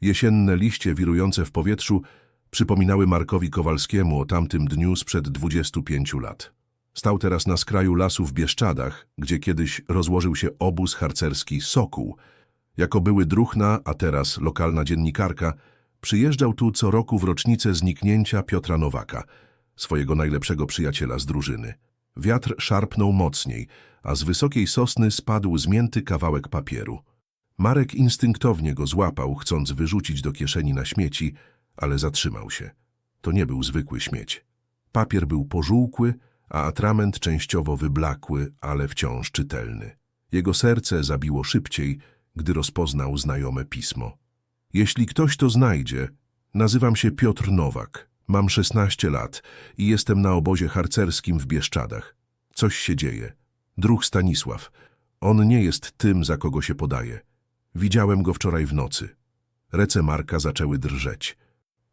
Jesienne liście wirujące w powietrzu przypominały Markowi Kowalskiemu o tamtym dniu sprzed 25 lat. Stał teraz na skraju lasu w Bieszczadach, gdzie kiedyś rozłożył się obóz harcerski Sokół. Jako były druchna, a teraz lokalna dziennikarka, przyjeżdżał tu co roku w rocznicę zniknięcia Piotra Nowaka, swojego najlepszego przyjaciela z drużyny. Wiatr szarpnął mocniej, a z wysokiej sosny spadł zmięty kawałek papieru. Marek instynktownie go złapał, chcąc wyrzucić do kieszeni na śmieci, ale zatrzymał się. To nie był zwykły śmieć. Papier był pożółkły, a atrament częściowo wyblakły, ale wciąż czytelny. Jego serce zabiło szybciej, gdy rozpoznał znajome pismo. Jeśli ktoś to znajdzie, nazywam się Piotr Nowak, mam 16 lat i jestem na obozie harcerskim w Bieszczadach. Coś się dzieje. Druh Stanisław. On nie jest tym, za kogo się podaje. Widziałem go wczoraj w nocy. Ręce Marka zaczęły drżeć.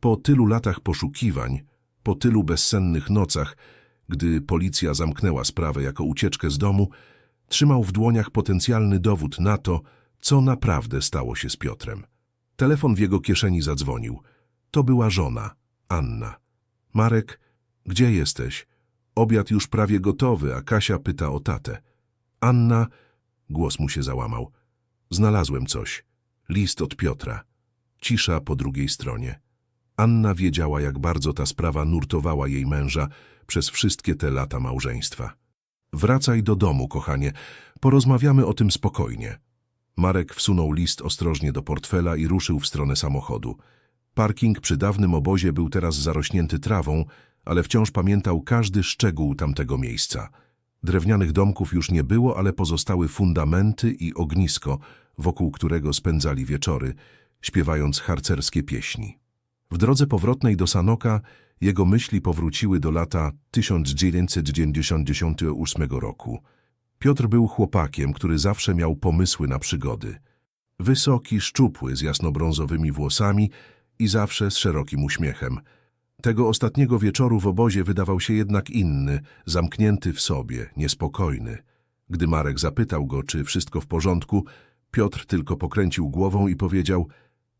Po tylu latach poszukiwań, po tylu bezsennych nocach, gdy policja zamknęła sprawę jako ucieczkę z domu, trzymał w dłoniach potencjalny dowód na to, co naprawdę stało się z Piotrem. Telefon w jego kieszeni zadzwonił. To była żona, Anna. Marek, gdzie jesteś? Obiad już prawie gotowy, a Kasia pyta o tatę. Anna, głos mu się załamał. Znalazłem coś. List od Piotra. Cisza po drugiej stronie. Anna wiedziała, jak bardzo ta sprawa nurtowała jej męża przez wszystkie te lata małżeństwa. Wracaj do domu, kochanie. Porozmawiamy o tym spokojnie. Marek wsunął list ostrożnie do portfela i ruszył w stronę samochodu. Parking przy dawnym obozie był teraz zarośnięty trawą, ale wciąż pamiętał każdy szczegół tamtego miejsca. Drewnianych domków już nie było, ale pozostały fundamenty i ognisko, wokół którego spędzali wieczory, śpiewając harcerskie pieśni. W drodze powrotnej do Sanoka jego myśli powróciły do lata 1998 roku. Piotr był chłopakiem, który zawsze miał pomysły na przygody. Wysoki, szczupły, z jasnobrązowymi włosami i zawsze z szerokim uśmiechem. Tego ostatniego wieczoru w obozie wydawał się jednak inny, zamknięty w sobie, niespokojny. Gdy Marek zapytał go, czy wszystko w porządku, Piotr tylko pokręcił głową i powiedział –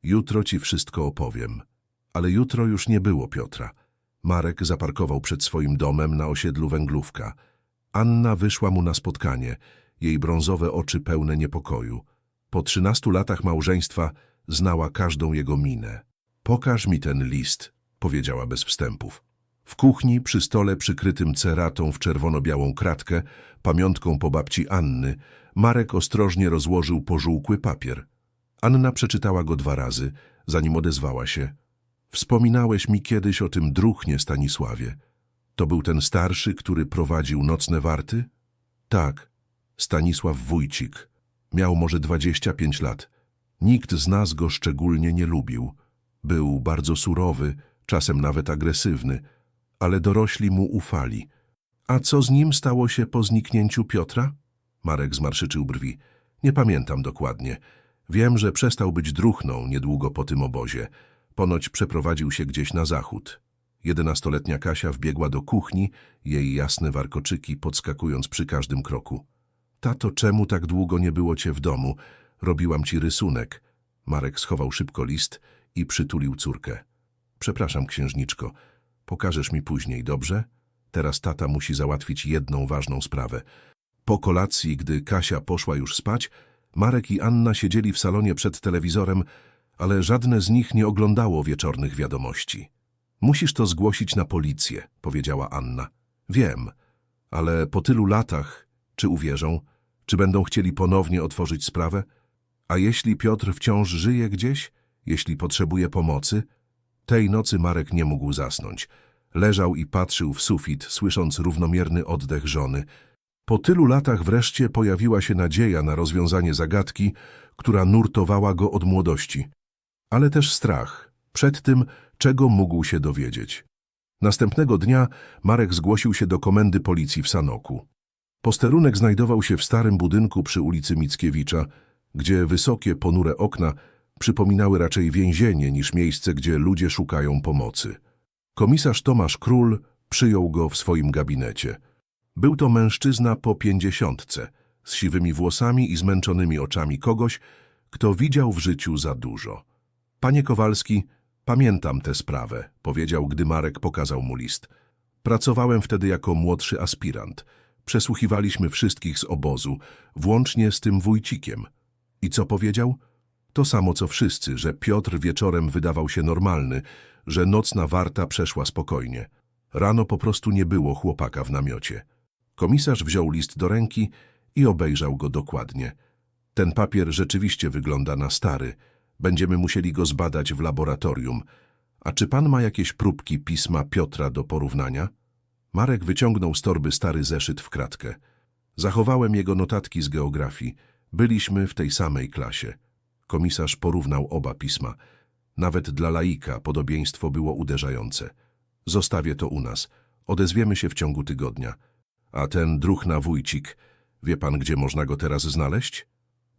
jutro ci wszystko opowiem. Ale jutro już nie było Piotra. Marek zaparkował przed swoim domem na osiedlu Węglówka. Anna wyszła mu na spotkanie, jej brązowe oczy pełne niepokoju. Po trzynastu latach małżeństwa znała każdą jego minę. Pokaż mi ten list, powiedziała bez wstępów. W kuchni, przy stole przykrytym ceratą w czerwono-białą kratkę, pamiątką po babci Anny, Marek ostrożnie rozłożył pożółkły papier. Anna przeczytała go dwa razy, zanim odezwała się. Wspominałeś mi kiedyś o tym druchnie Stanisławie. To był ten starszy, który prowadził nocne warty? Tak, Stanisław Wójcik. Miał może 25 lat. Nikt z nas go szczególnie nie lubił. Był bardzo surowy, czasem nawet agresywny, ale dorośli mu ufali. A co z nim stało się po zniknięciu Piotra? Marek zmarszyczył brwi. Nie pamiętam dokładnie. Wiem, że przestał być druchną niedługo po tym obozie. Ponoć przeprowadził się gdzieś na zachód. Jedenastoletnia Kasia wbiegła do kuchni, jej jasne warkoczyki podskakując przy każdym kroku. Tato, czemu tak długo nie było cię w domu? Robiłam ci rysunek. Marek schował szybko list i przytulił córkę. Przepraszam, księżniczko. Pokażesz mi później, dobrze? Teraz tata musi załatwić jedną ważną sprawę. Po kolacji, gdy Kasia poszła już spać, Marek i Anna siedzieli w salonie przed telewizorem, ale żadne z nich nie oglądało wieczornych wiadomości. Musisz to zgłosić na policję, powiedziała Anna. Wiem, ale po tylu latach, czy uwierzą, czy będą chcieli ponownie otworzyć sprawę? A jeśli Piotr wciąż żyje gdzieś, jeśli potrzebuje pomocy? Tej nocy Marek nie mógł zasnąć. Leżał i patrzył w sufit, słysząc równomierny oddech żony. Po tylu latach wreszcie pojawiła się nadzieja na rozwiązanie zagadki, która nurtowała go od młodości. Ale też strach przed tym, czego mógł się dowiedzieć. Następnego dnia Marek zgłosił się do komendy policji w Sanoku. Posterunek znajdował się w starym budynku przy ulicy Mickiewicza, gdzie wysokie, ponure okna przypominały raczej więzienie niż miejsce, gdzie ludzie szukają pomocy. Komisarz Tomasz Król przyjął go w swoim gabinecie. Był to mężczyzna po pięćdziesiątce, z siwymi włosami i zmęczonymi oczami kogoś, kto widział w życiu za dużo. Panie Kowalski, pamiętam tę sprawę, powiedział, gdy Marek pokazał mu list. Pracowałem wtedy jako młodszy aspirant. Przesłuchiwaliśmy wszystkich z obozu, włącznie z tym wójcikiem. I co powiedział? To samo co wszyscy, że Piotr wieczorem wydawał się normalny, że nocna warta przeszła spokojnie. Rano po prostu nie było chłopaka w namiocie. Komisarz wziął list do ręki i obejrzał go dokładnie. Ten papier rzeczywiście wygląda na stary. Będziemy musieli go zbadać w laboratorium. A czy pan ma jakieś próbki pisma Piotra do porównania? Marek wyciągnął z torby stary zeszyt w kratkę. Zachowałem jego notatki z geografii. Byliśmy w tej samej klasie. Komisarz porównał oba pisma. Nawet dla laika podobieństwo było uderzające. Zostawię to u nas. Odezwiemy się w ciągu tygodnia. A ten druchna wójcik, wie pan, gdzie można go teraz znaleźć?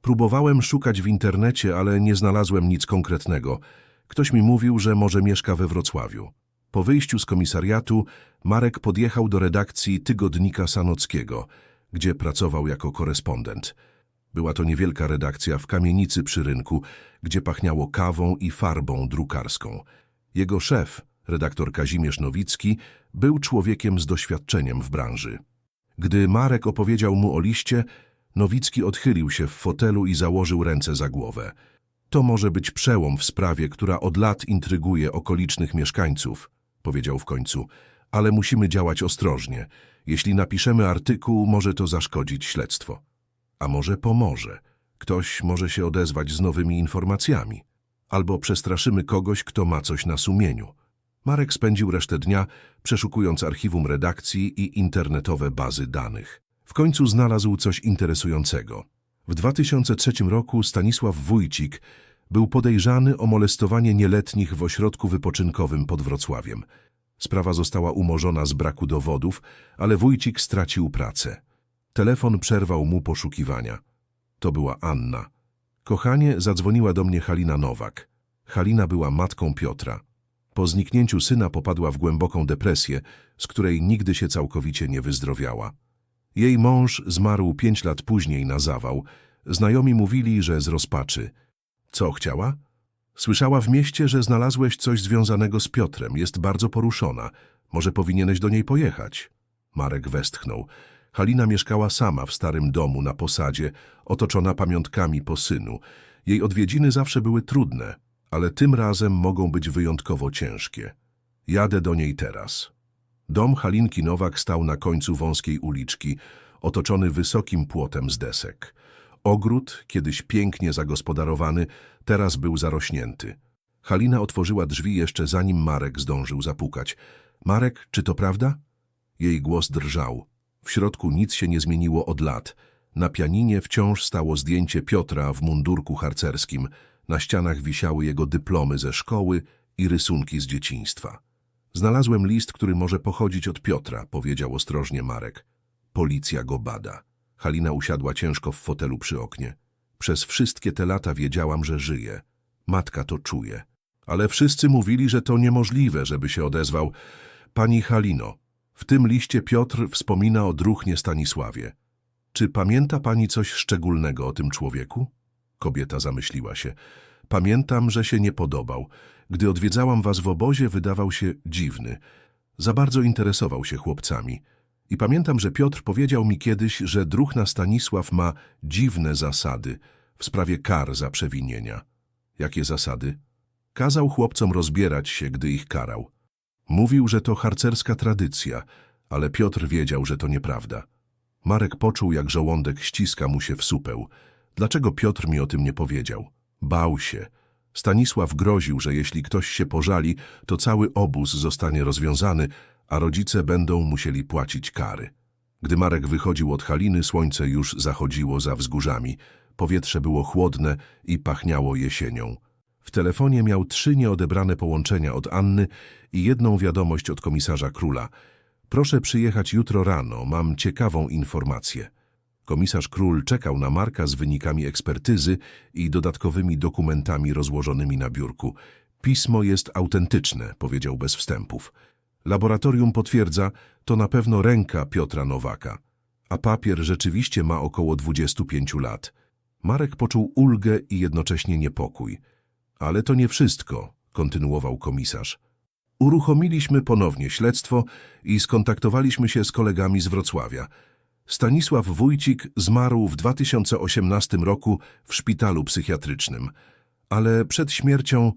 Próbowałem szukać w internecie, ale nie znalazłem nic konkretnego. Ktoś mi mówił, że może mieszka we Wrocławiu. Po wyjściu z komisariatu Marek podjechał do redakcji Tygodnika Sanockiego, gdzie pracował jako korespondent. Była to niewielka redakcja w kamienicy przy rynku, gdzie pachniało kawą i farbą drukarską. Jego szef, redaktor Kazimierz Nowicki, był człowiekiem z doświadczeniem w branży. Gdy Marek opowiedział mu o liście, Nowicki odchylił się w fotelu i założył ręce za głowę. To może być przełom w sprawie, która od lat intryguje okolicznych mieszkańców, powiedział w końcu, ale musimy działać ostrożnie. Jeśli napiszemy artykuł, może to zaszkodzić śledztwo. A może pomoże. Ktoś może się odezwać z nowymi informacjami. Albo przestraszymy kogoś, kto ma coś na sumieniu. Marek spędził resztę dnia przeszukując archiwum redakcji i internetowe bazy danych. W końcu znalazł coś interesującego. W 2003 roku Stanisław Wójcik był podejrzany o molestowanie nieletnich w ośrodku wypoczynkowym pod Wrocławiem. Sprawa została umorzona z braku dowodów, ale Wójcik stracił pracę. Telefon przerwał mu poszukiwania. To była Anna. Kochanie, zadzwoniła do mnie Halina Nowak. Halina była matką Piotra. Po zniknięciu syna popadła w głęboką depresję, z której nigdy się całkowicie nie wyzdrowiała. Jej mąż zmarł pięć lat później na zawał. Znajomi mówili, że z rozpaczy. Co chciała? Słyszała w mieście, że znalazłeś coś związanego z Piotrem. Jest bardzo poruszona. Może powinieneś do niej pojechać? Marek westchnął. Halina mieszkała sama w starym domu na posadzie, otoczona pamiątkami po synu. Jej odwiedziny zawsze były trudne, ale tym razem mogą być wyjątkowo ciężkie. Jadę do niej teraz. Dom Halinki Nowak stał na końcu wąskiej uliczki, otoczony wysokim płotem z desek. Ogród, kiedyś pięknie zagospodarowany, teraz był zarośnięty. Halina otworzyła drzwi jeszcze zanim Marek zdążył zapukać. Marek, czy to prawda? Jej głos drżał. W środku nic się nie zmieniło od lat. Na pianinie wciąż stało zdjęcie Piotra w mundurku harcerskim. Na ścianach wisiały jego dyplomy ze szkoły i rysunki z dzieciństwa. Znalazłem list, który może pochodzić od Piotra, powiedział ostrożnie Marek. Policja go bada. Halina usiadła ciężko w fotelu przy oknie. Przez wszystkie te lata wiedziałam, że żyje. Matka to czuje. Ale wszyscy mówili, że to niemożliwe, żeby się odezwał. Pani Halino, w tym liście Piotr wspomina o druchnie Stanisławie. Czy pamięta pani coś szczególnego o tym człowieku? Kobieta zamyśliła się. Pamiętam, że się nie podobał. Gdy odwiedzałam was w obozie, wydawał się dziwny. Za bardzo interesował się chłopcami. I pamiętam, że Piotr powiedział mi kiedyś, że druhna Stanisław ma dziwne zasady w sprawie kar za przewinienia. Jakie zasady? Kazał chłopcom rozbierać się, gdy ich karał. Mówił, że to harcerska tradycja, ale Piotr wiedział, że to nieprawda. Marek poczuł, jak żołądek ściska mu się w supeł. Dlaczego Piotr mi o tym nie powiedział? Bał się. Stanisław groził, że jeśli ktoś się pożali, to cały obóz zostanie rozwiązany, a rodzice będą musieli płacić kary. Gdy Marek wychodził od Haliny, słońce już zachodziło za wzgórzami. Powietrze było chłodne i pachniało jesienią. W telefonie miał trzy nieodebrane połączenia od Anny i jedną wiadomość od komisarza Króla. Proszę przyjechać jutro rano, mam ciekawą informację. Komisarz Król czekał na Marka z wynikami ekspertyzy i dodatkowymi dokumentami rozłożonymi na biurku. Pismo jest autentyczne, powiedział bez wstępów. Laboratorium potwierdza, to na pewno ręka Piotra Nowaka. A papier rzeczywiście ma około 25 lat. Marek poczuł ulgę i jednocześnie niepokój. Ale to nie wszystko, kontynuował komisarz. Uruchomiliśmy ponownie śledztwo i skontaktowaliśmy się z kolegami z Wrocławia. Stanisław Wójcik zmarł w 2018 roku w szpitalu psychiatrycznym, ale przed śmiercią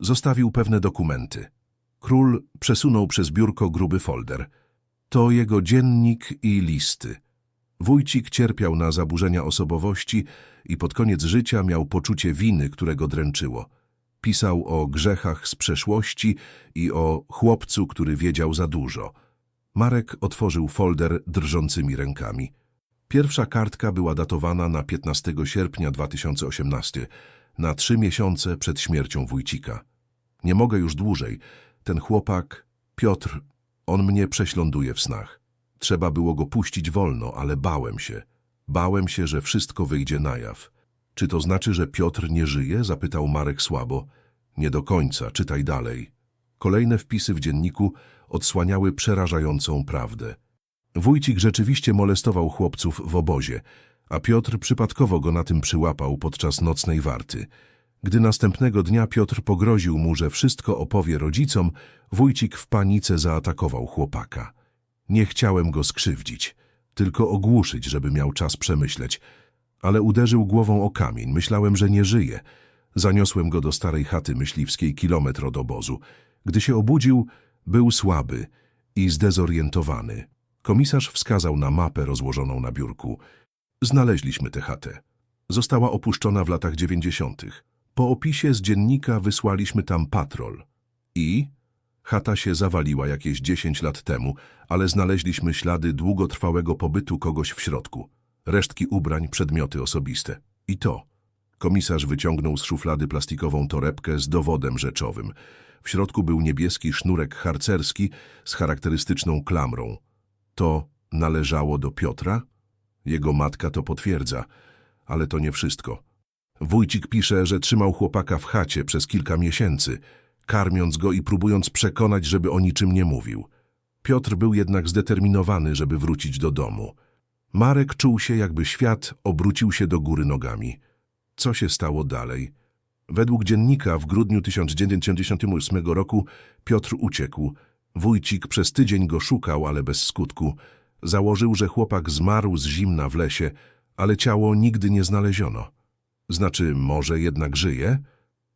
zostawił pewne dokumenty. Król przesunął przez biurko gruby folder. To jego dziennik i listy. Wójcik cierpiał na zaburzenia osobowości i pod koniec życia miał poczucie winy, które go dręczyło. Pisał o grzechach z przeszłości i o chłopcu, który wiedział za dużo. Marek otworzył folder drżącymi rękami. Pierwsza kartka była datowana na 15 sierpnia 2018, na trzy miesiące przed śmiercią Wójcika. Nie mogę już dłużej. Ten chłopak, Piotr, on mnie prześląduje w snach. Trzeba było go puścić wolno, ale bałem się. Bałem się, że wszystko wyjdzie na jaw. Czy to znaczy, że Piotr nie żyje? Zapytał Marek słabo. Nie do końca, czytaj dalej. Kolejne wpisy w dzienniku odsłaniały przerażającą prawdę. Wójcik rzeczywiście molestował chłopców w obozie, a Piotr przypadkowo go na tym przyłapał podczas nocnej warty. Gdy następnego dnia Piotr pogroził mu, że wszystko opowie rodzicom, Wójcik w panice zaatakował chłopaka. Nie chciałem go skrzywdzić, tylko ogłuszyć, żeby miał czas przemyśleć, ale uderzył głową o kamień. Myślałem, że nie żyje. Zaniosłem go do starej chaty myśliwskiej kilometr od obozu. Gdy się obudził, był słaby i zdezorientowany. Komisarz wskazał na mapę rozłożoną na biurku. Znaleźliśmy tę chatę. Została opuszczona w latach dziewięćdziesiątych. Po opisie z dziennika wysłaliśmy tam patrol. I? Chata się zawaliła jakieś 10 lat temu, ale znaleźliśmy ślady długotrwałego pobytu kogoś w środku. Resztki ubrań, przedmioty osobiste. I to. Komisarz wyciągnął z szuflady plastikową torebkę z dowodem rzeczowym. W środku był niebieski sznurek harcerski z charakterystyczną klamrą. To należało do Piotra? Jego matka to potwierdza, ale to nie wszystko. Wójcik pisze, że trzymał chłopaka w chacie przez kilka miesięcy, karmiąc go i próbując przekonać, żeby o niczym nie mówił. Piotr był jednak zdeterminowany, żeby wrócić do domu. Marek czuł się, jakby świat obrócił się do góry nogami. Co się stało dalej? Według dziennika w grudniu 1998 roku Piotr uciekł. Wójcik przez tydzień go szukał, ale bez skutku. Założył, że chłopak zmarł z zimna w lesie, ale ciało nigdy nie znaleziono. Znaczy, może jednak żyje?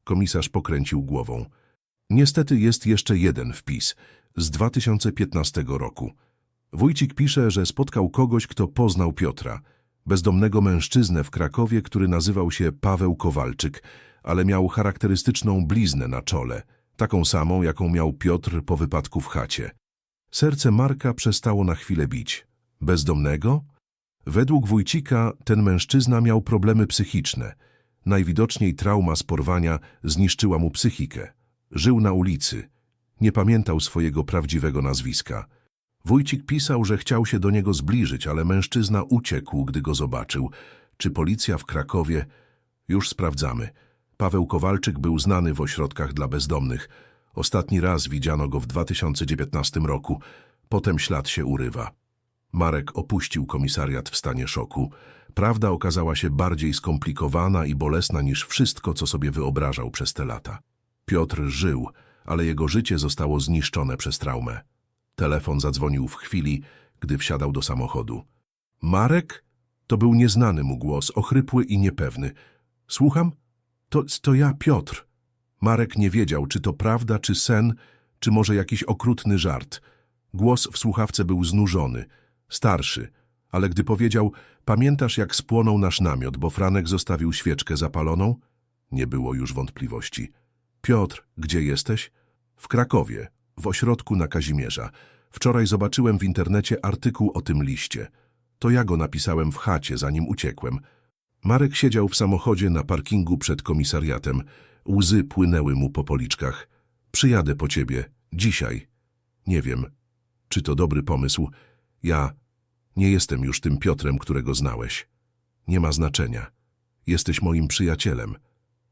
Komisarz pokręcił głową. Niestety jest jeszcze jeden wpis z 2015 roku. Wójcik pisze, że spotkał kogoś, kto poznał Piotra, bezdomnego mężczyznę w Krakowie, który nazywał się Paweł Kowalczyk, ale miał charakterystyczną bliznę na czole, taką samą, jaką miał Piotr po wypadku w chacie. Serce Marka przestało na chwilę bić. Bezdomnego? Według Wójcika ten mężczyzna miał problemy psychiczne. Najwidoczniej trauma z porwania zniszczyła mu psychikę. Żył na ulicy. Nie pamiętał swojego prawdziwego nazwiska. Wójcik pisał, że chciał się do niego zbliżyć, ale mężczyzna uciekł, gdy go zobaczył. Czy policja w Krakowie? Już sprawdzamy. Paweł Kowalczyk był znany w ośrodkach dla bezdomnych. Ostatni raz widziano go w 2019 roku. Potem ślad się urywa. Marek opuścił komisariat w stanie szoku. Prawda okazała się bardziej skomplikowana i bolesna niż wszystko, co sobie wyobrażał przez te lata. Piotr żył, ale jego życie zostało zniszczone przez traumę. Telefon zadzwonił w chwili, gdy wsiadał do samochodu. Marek? To był nieznany mu głos, ochrypły i niepewny. Słucham? To, to ja, Piotr. Marek nie wiedział, czy to prawda, czy sen, czy może jakiś okrutny żart. Głos w słuchawce był znużony, starszy, ale gdy powiedział, pamiętasz jak spłonął nasz namiot, bo Franek zostawił świeczkę zapaloną? Nie było już wątpliwości. Piotr, gdzie jesteś? W Krakowie, w ośrodku na Kazimierza. Wczoraj zobaczyłem w internecie artykuł o tym liście. To ja go napisałem w chacie, zanim uciekłem. Marek siedział w samochodzie na parkingu przed komisariatem. Łzy płynęły mu po policzkach. Przyjadę po ciebie. Dzisiaj. Nie wiem, czy to dobry pomysł. Ja nie jestem już tym Piotrem, którego znałeś. Nie ma znaczenia. Jesteś moim przyjacielem.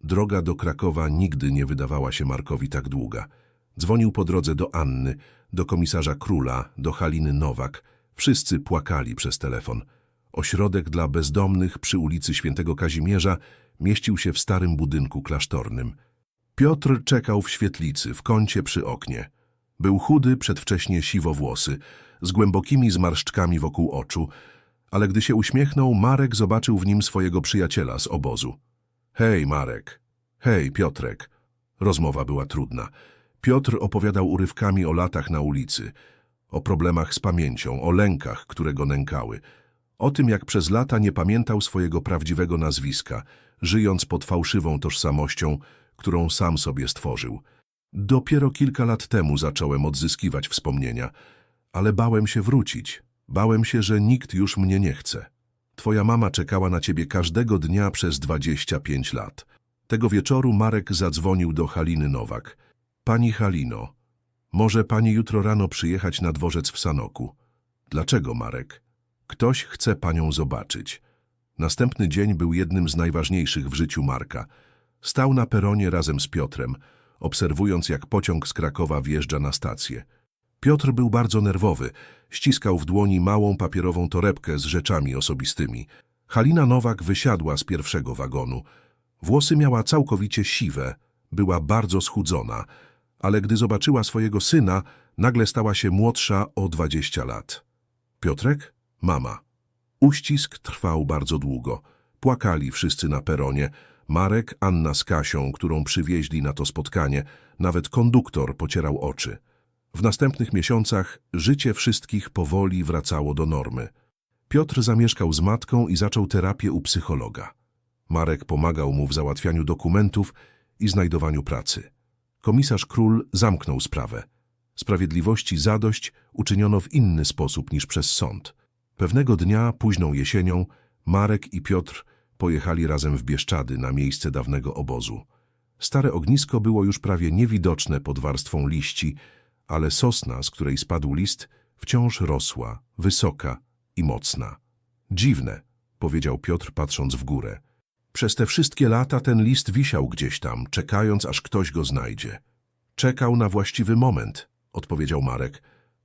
Droga do Krakowa nigdy nie wydawała się Markowi tak długa. Dzwonił po drodze do Anny, do komisarza Króla, do Haliny Nowak. Wszyscy płakali przez telefon. Ośrodek dla bezdomnych przy ulicy Świętego Kazimierza mieścił się w starym budynku klasztornym. Piotr czekał w świetlicy, w kącie przy oknie. Był chudy, przedwcześnie siwowłosy, z głębokimi zmarszczkami wokół oczu, ale gdy się uśmiechnął, Marek zobaczył w nim swojego przyjaciela z obozu. Hej, Marek. Hej, Piotrek. Rozmowa była trudna. Piotr opowiadał urywkami o latach na ulicy, o problemach z pamięcią, o lękach, które go nękały, o tym, jak przez lata nie pamiętał swojego prawdziwego nazwiska, żyjąc pod fałszywą tożsamością, którą sam sobie stworzył. Dopiero kilka lat temu zacząłem odzyskiwać wspomnienia, ale bałem się wrócić. Bałem się, że nikt już mnie nie chce. Twoja mama czekała na ciebie każdego dnia przez 25 lat. Tego wieczoru Marek zadzwonił do Haliny Nowak. Pani Halino, może pani jutro rano przyjechać na dworzec w Sanoku. Dlaczego, Marek? Ktoś chce panią zobaczyć. Następny dzień był jednym z najważniejszych w życiu Marka. Stał na peronie razem z Piotrem, obserwując jak pociąg z Krakowa wjeżdża na stację. Piotr był bardzo nerwowy, ściskał w dłoni małą papierową torebkę z rzeczami osobistymi. Halina Nowak wysiadła z pierwszego wagonu. Włosy miała całkowicie siwe, była bardzo schudzona, ale gdy zobaczyła swojego syna, nagle stała się młodsza o 20 lat. Piotrek? Mama. Uścisk trwał bardzo długo. Płakali wszyscy na peronie. Marek, Anna z Kasią, którą przywieźli na to spotkanie, nawet konduktor pocierał oczy. W następnych miesiącach życie wszystkich powoli wracało do normy. Piotr zamieszkał z matką i zaczął terapię u psychologa. Marek pomagał mu w załatwianiu dokumentów i znajdowaniu pracy. Komisarz Król zamknął sprawę. Sprawiedliwości zadość uczyniono w inny sposób niż przez sąd. Pewnego dnia, późną jesienią, Marek i Piotr pojechali razem w Bieszczady na miejsce dawnego obozu. Stare ognisko było już prawie niewidoczne pod warstwą liści, ale sosna, z której spadł list, wciąż rosła, wysoka i mocna. Dziwne, powiedział Piotr patrząc w górę. Przez te wszystkie lata ten list wisiał gdzieś tam, czekając, aż ktoś go znajdzie. Czekał na właściwy moment, odpowiedział Marek.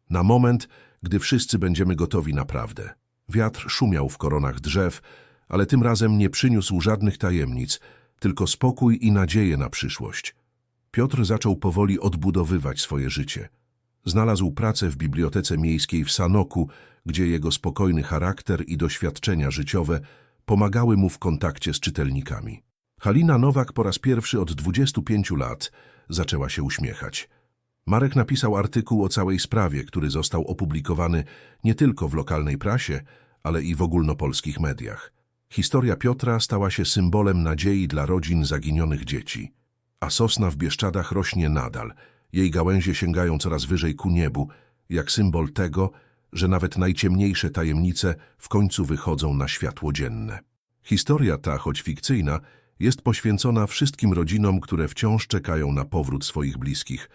Na moment, gdy wszyscy będziemy gotowi naprawdę. Wiatr szumiał w koronach drzew, ale tym razem nie przyniósł żadnych tajemnic, tylko spokój i nadzieję na przyszłość. Piotr zaczął powoli odbudowywać swoje życie. Znalazł pracę w bibliotece miejskiej w Sanoku, gdzie jego spokojny charakter i doświadczenia życiowe pomagały mu w kontakcie z czytelnikami. Halina Nowak po raz pierwszy od 25 lat zaczęła się uśmiechać. Marek napisał artykuł o całej sprawie, który został opublikowany nie tylko w lokalnej prasie, ale i w ogólnopolskich mediach. Historia Piotra stała się symbolem nadziei dla rodzin zaginionych dzieci. A sosna w Bieszczadach rośnie nadal. Jej gałęzie sięgają coraz wyżej ku niebu, jak symbol tego, że nawet najciemniejsze tajemnice w końcu wychodzą na światło dzienne. Historia ta, choć fikcyjna, jest poświęcona wszystkim rodzinom, które wciąż czekają na powrót swoich bliskich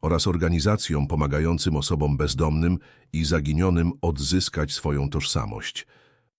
oraz organizacjom pomagającym osobom bezdomnym i zaginionym odzyskać swoją tożsamość.